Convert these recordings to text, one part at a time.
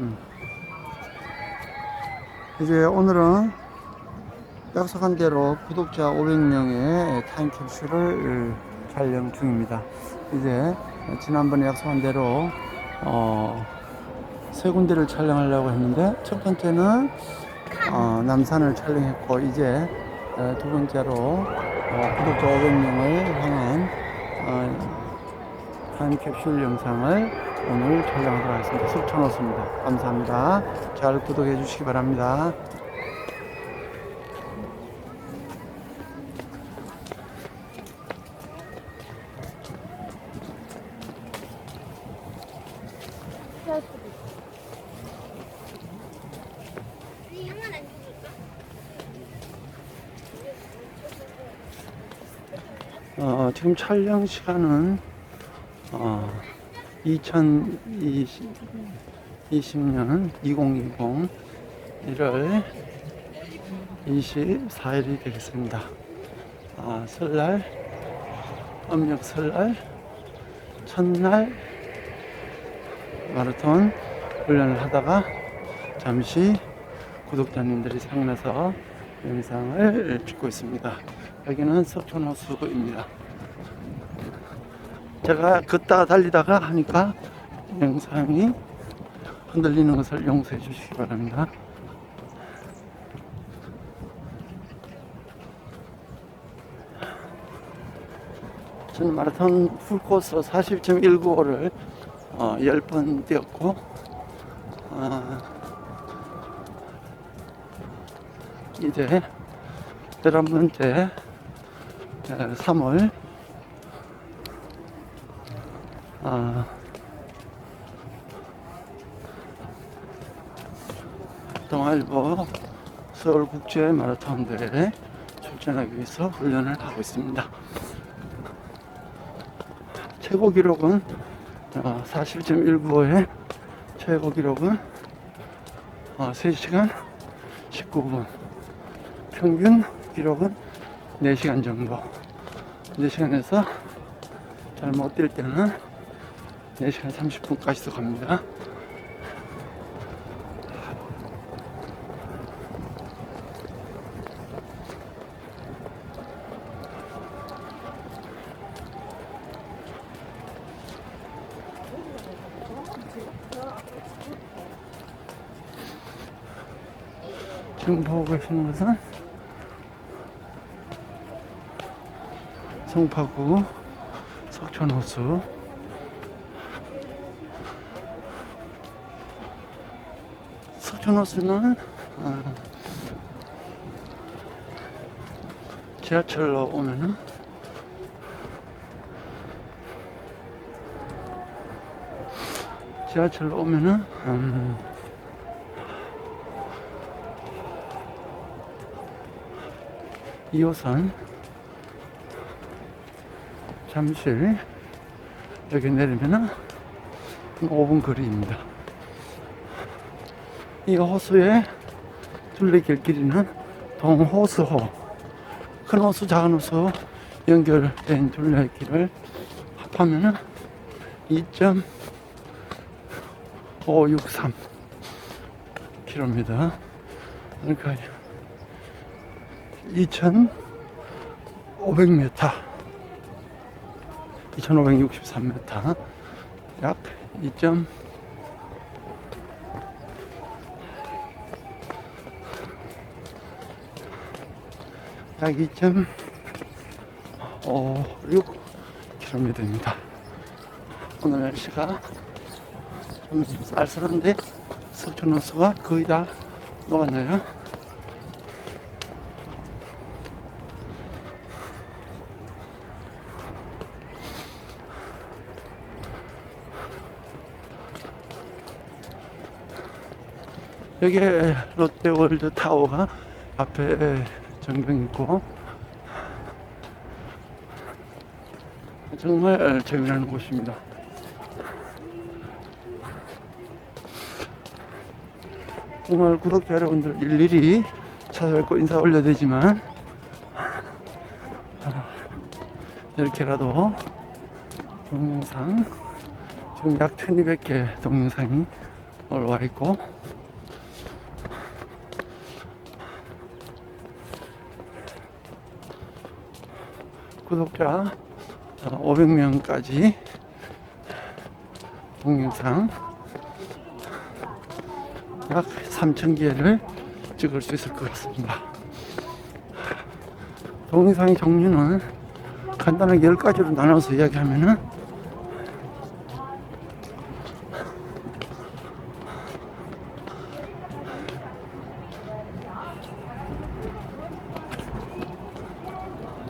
음. 이제 오늘은 약속한 대로 구독자 500명의 타임캡슐을 촬영 중입니다. 이제 지난번에 약속한 대로 어, 세 군데를 촬영하려고 했는데 첫 번째는 어, 남산을 촬영했고 이제 어, 두 번째로 어, 구독자 500명을 향한 어, 타임캡슐 영상을 오늘 촬영하도록 하겠습니다. 석천호수입니다. 감사합니다. 잘 구독해 주시기 바랍니다. 죽을까? 어, 지금 촬영 시간은 어, 2020, 20년 2020 1월 24일이 되겠습니다. 아, 설날, 음력 설날, 첫날 마라톤 훈련을 하다가 잠시 구독자님들이 생나서 영상을 찍고 있습니다. 여기는 석촌호수입니다. 제가 걷다가 달리다가 하니까 영상이 흔들리는 것을 용서해 주시기 바랍니다. 저는 마라톤 풀코스 40.195를 어, 10번 뛰었고 어, 이제 11번째 3월 아, 동아일보 서울국제 마라톤 대회에 출전하기 위해서 훈련을 하고 있습니다. 최고 기록은 어, 40.195의 최고 기록은 어, 3시간 19분. 평균 기록은 4시간 정도. 4시간에서 잘 못 뛸 때는 4시간 30분까지도 갑니다. 지금 보고 계시는 것은 성파구 석촌호수 석촌호수는 어, 지하철로 오면은 지하철로 오면은 음, 이호선 잠실 여기 내리면은 한 5분 거리입니다. 이 호수의 둘레길 길이는 동호수호. 큰 호수 작은 호수 연결된 둘레길을 합하면은 2.563 km 그러니까 2,500m 2,563m 약 2. 약 2.56km입니다. 오늘 날씨가 좀 쌀쌀한데 석촌호수가 거의 다 녹았나요? 여기에 롯데월드 타워가 앞에 전경 있고 정말 재미나는 곳입니다. 정말 구독자 여러분들 일일이 찾아뵙고 인사 올려드리지만 이렇게라도 동영상 지금 약 1200개 동영상이 올라와 있고 구독자 500명까지 동영상 약 3,000개를 찍을 수 있을 것 같습니다. 동영상의 종류는 간단하게 10가지로 나눠서 이야기하면은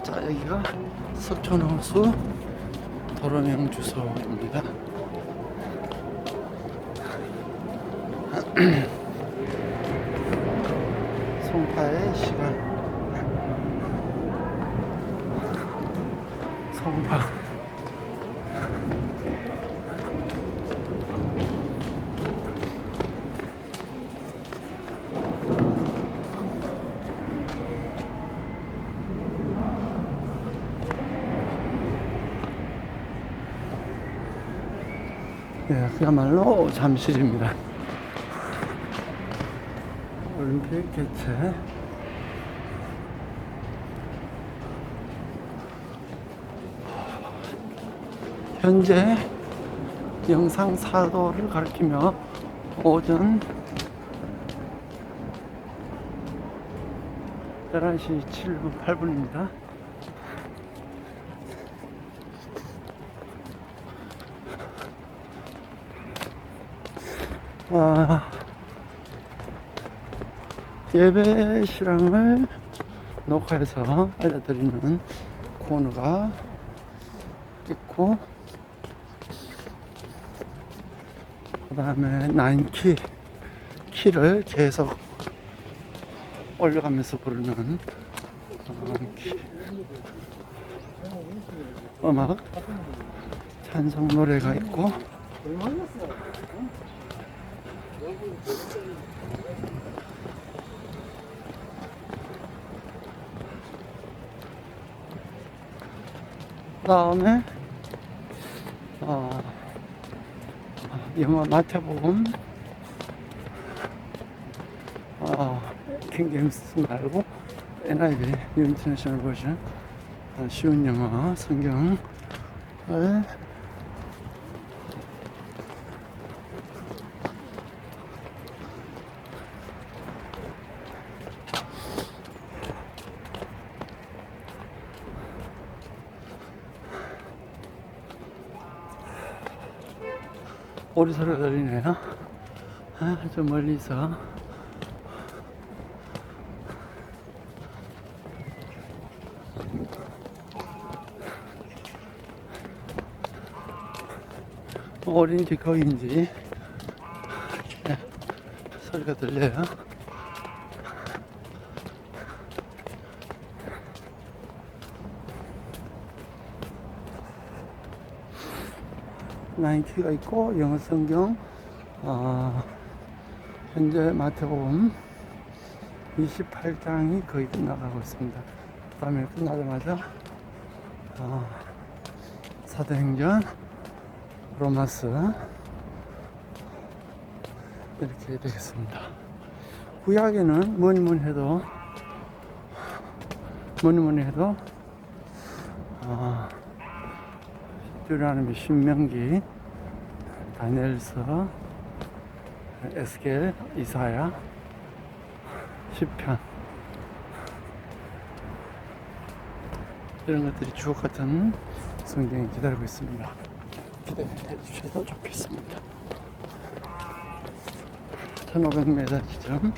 자 여기가 석촌호수 도로명 주소입니다. 송파의 시간 송파 예, 그야말로 잠실입니다. 올림픽 개최 현재 영상 4도를 가리키며 오전 11시 7분 8분입니다. 아, 예배 실황을 녹화해서 알려드리는 코너가 있고 그 다음에 나인키 키를 계속 올려가면서 부르는 어, 키. 음악 찬송 노래가 있고 다음에 어, 영화 마태복음 어, 킹게임스 말고 NIV 뉴 인터내셔널 버전 어, 쉬운 영어 성경을 오리 소리가 들리네요. 아, 저 멀리서. 어린지 거인지 네, 소리가 들려요. 나인키가 있고 영어 성경 어, 현재 마태복음 28장이 거의 끝나가고 있습니다. 그 다음에 끝나자마자 어, 사도행전 로마스 이렇게 되겠습니다. 구약에는 뭐니 뭐니 해도 뭐니 뭐니 해도 어, deuteronomy 신명기 다니엘서 에스겔 이사야 시편 이런 것들이 주옥 같은 성경이 기다리고 있습니다. 기대해 주셔도 좋겠습니다. 1500m 지점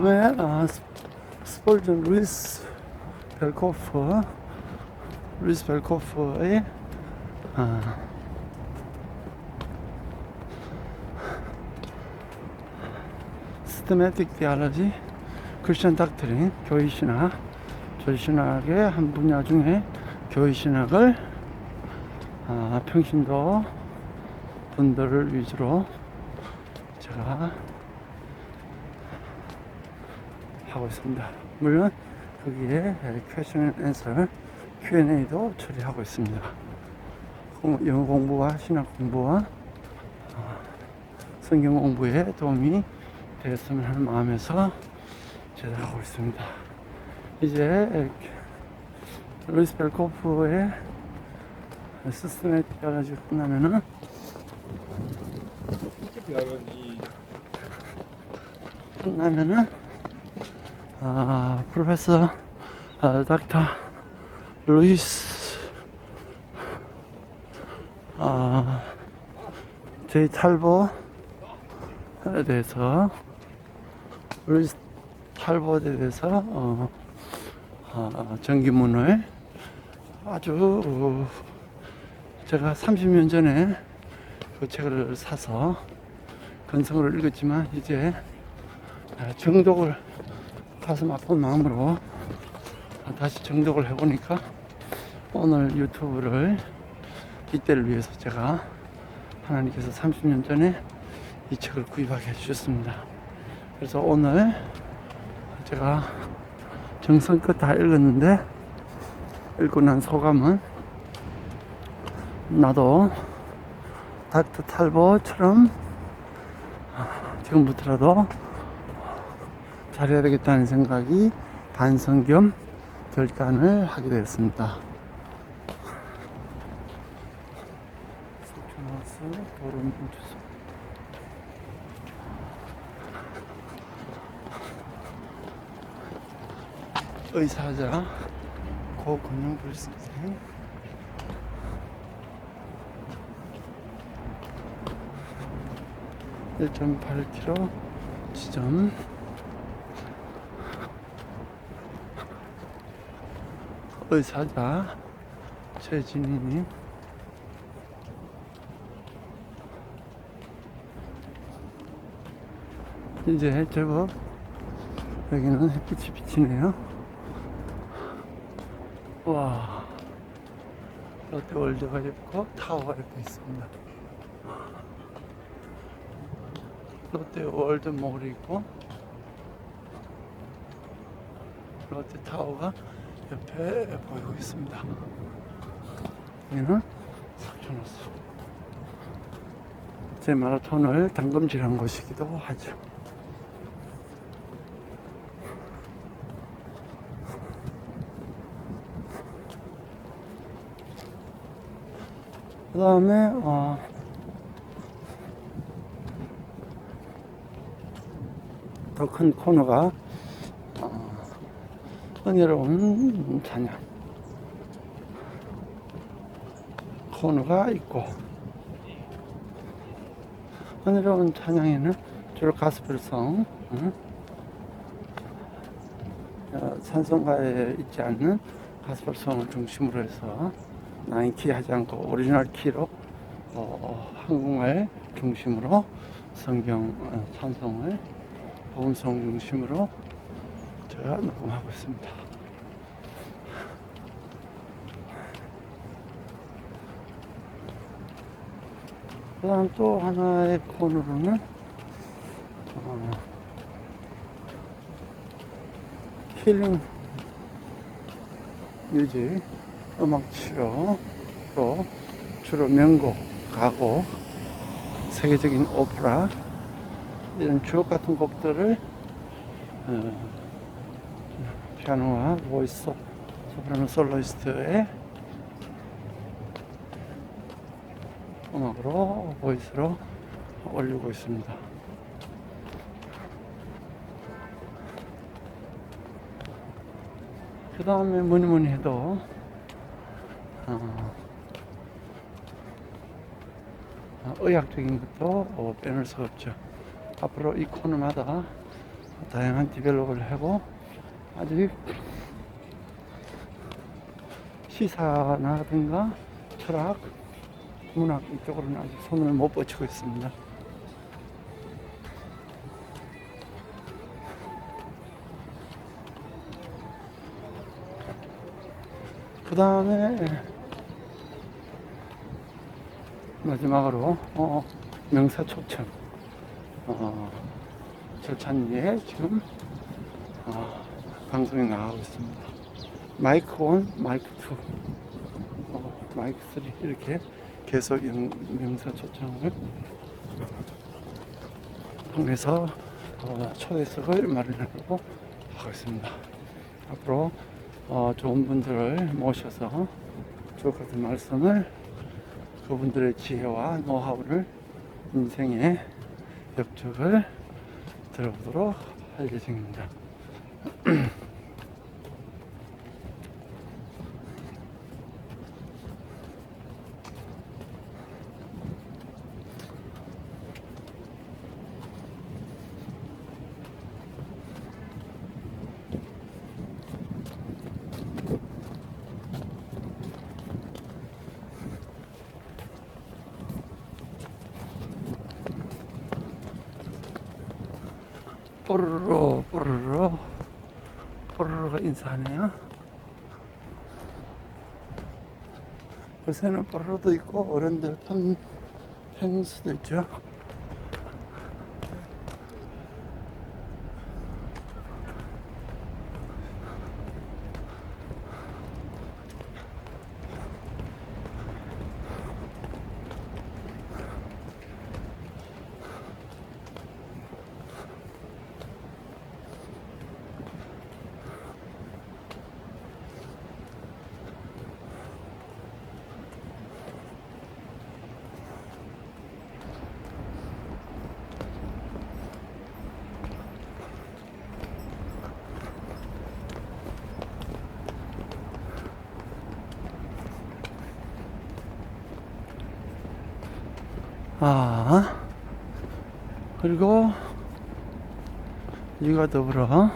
그 다음에 아, 스- 스폴전 루이스 벨코프 루이스 벨코프의 아, 시스테매틱 디알러지 크리스천 닥트린 교회신학 조신학의 한 분야 중에 교회신학을 아, 평신도 분들을 위주로 제가 하고 있습니다. 물론 거기에 퀘션 앤서 Q&A도 처리하고 있습니다. 공- 영어 공부와 신학 공부와 어, 성경 공부에 도움이 되었으면 하는 마음에서 제작하고 있습니다. 이제 루이스 벨코프의 스스메 뛰어가지고 끝나면은 끝나면은 아 프로페서 아, 닥터 루이스. 아 제이 탈보에 대해서. 루이스 탈보에 대해서 어, 아, 전기문을 아주 어, 제가 30년 전에 그 책을 사서 건성으로 읽었지만 이제 아, 정독을 가슴 아픈 마음으로 다시 정독을 해보니까 오늘 유튜브를 이때를 위해서 제가 하나님께서 30년 전에 이 책을 구입하게 해주셨습니다. 그래서 오늘 제가 정성껏 다 읽었는데 읽고 난 소감은 나도 닥터 탈보처럼 지금부터라도 잘해야 되겠다는 생각이 반성 겸 결단을 하게 되었습니다. 의사자. 고건영불 선생 일점팔 킬로 지점 의사자 최진희님 이제 제법 여기는 햇빛이 비치네요. 와. 롯데월드가 있고 타워가 이렇게 있습니다. 롯데월드몰이 있고 롯데타워가 옆에 보이고 있습니다. 여기는 석촌호수. 제 마라톤을 당금질한 곳이기도 하죠. 그 다음에, 어, 더 큰 코너가 어, 은혜로운 찬양 코너가 있고 은혜로운 찬양에는 주로 가스펠성 응? 어, 찬송가에 있지 않는 가스펠성을 중심으로 해서 나인키 하지 않고 오리지널 키로 어, 한국말 중심으로 성경 어, 찬송을 복음성 중심으로 제가 녹음하고 있습니다. 그 다음 또 하나의 코너로는 어, 힐링 뮤직 음악 치료로 주로 명곡, 가곡, 세계적인 오페라 이런 주옥 같은 곡들을 어, 피아노와 보이스 소프라노 솔로이스트의 음악으로 보이스로 올리고 있습니다. 그 다음에 뭐니 뭐니 해도 어, 어, 의학적인 것도 어, 빼놓을 수 없죠. 앞으로 이 코너마다 다양한 디벨롭을 하고 아직 시사나든가 철학, 문학 이쪽으로는 아직 손을 못 뻗치고 있습니다. 그 다음에 마지막으로 어, 명사 초청 어, 절찬리에 지금 어, 방송이 나가고 있습니다. 마이크 1, 마이크 2, 어, 마이크 3 이렇게 계속 영- 명사 초청을 통해서 어, 초대석을 마련하려고 하고 있습니다. 앞으로 어, 좋은 분들을 모셔서 주 같은 말씀을 그분들의 지혜와 노하우를 인생의 역적을 들어보도록 할 예정입니다. 뽀르르 뽀르르 뽀르르가 인사하네요. 요새는 뽀르르도 있고 어른들 펜, 펜수도 있죠. 그리고 이와 더불어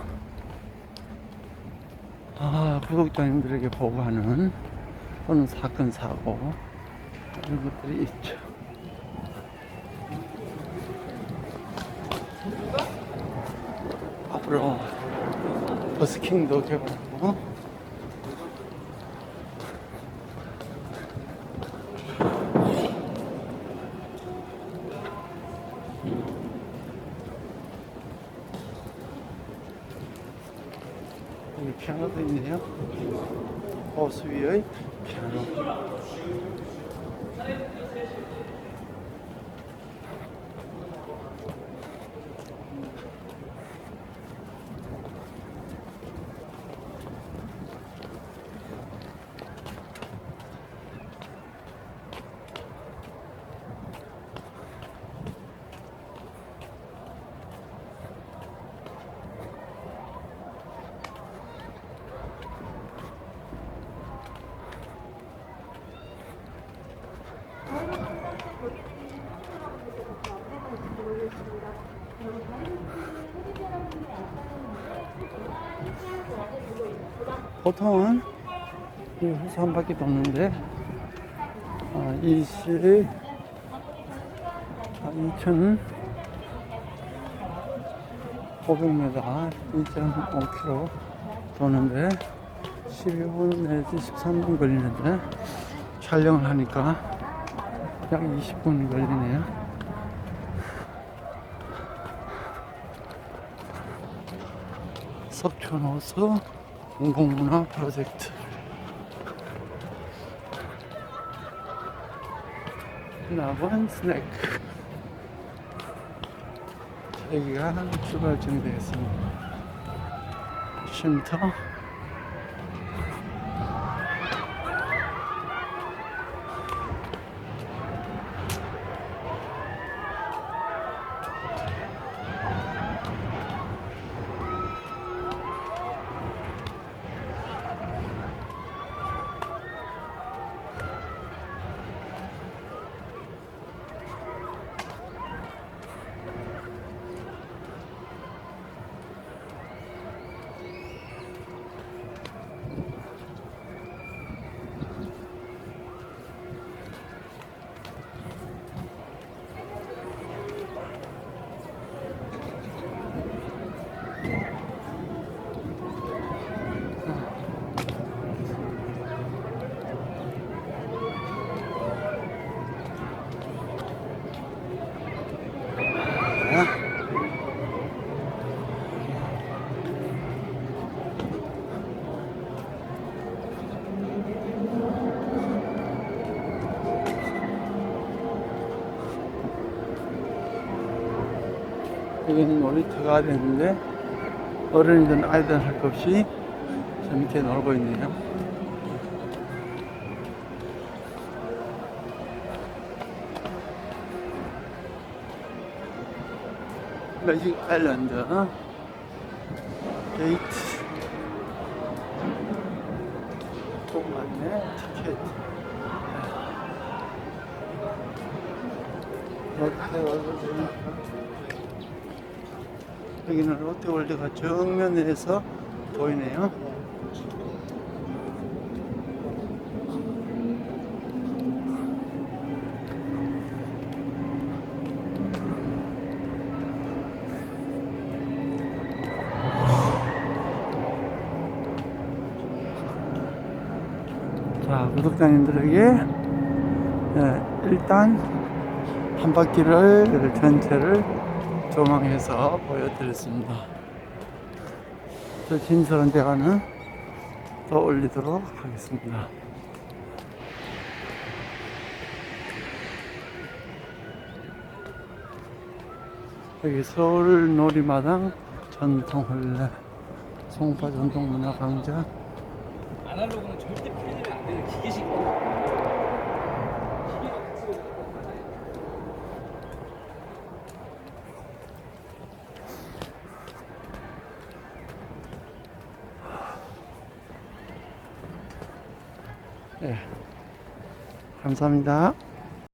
아 구독자님들에게 보고하는 또는 사건 사고 이런 것들이 있죠. 앞으로 버스킹도 개발하고 여기 피아노도 있네요. 호 보통은 한 바퀴 도는데 아, 20, 아, 2,500m, 2.5km 도는데 12분 내지 13분 걸리는데 촬영을 하니까 약 20분 걸리네요. 석촌호수 공공문화 프로젝트. 나번 스낵. 여기가 출발 준비되었습니다. 쉼터 여기는 놀이터가 됐는데 어른이든 아이든 할 것 없이 재밌게 놀고 있네요. 매직 아일랜드 게이트. 돈 많네 티켓. 롯데월드 여기는 롯데월드가 정면에서 보이네요. 자 구독자님들에게 예, 일단 한 바퀴를 전체를 조망해서 보여드렸습니다. 저 진솔한 대화는 또 올리도록 하겠습니다. 여기 서울 놀이마당 전통훈련 송파 전통문화광장 아날로그는 절대 풀리면 안 되는 기계식. 예. 감사합니다.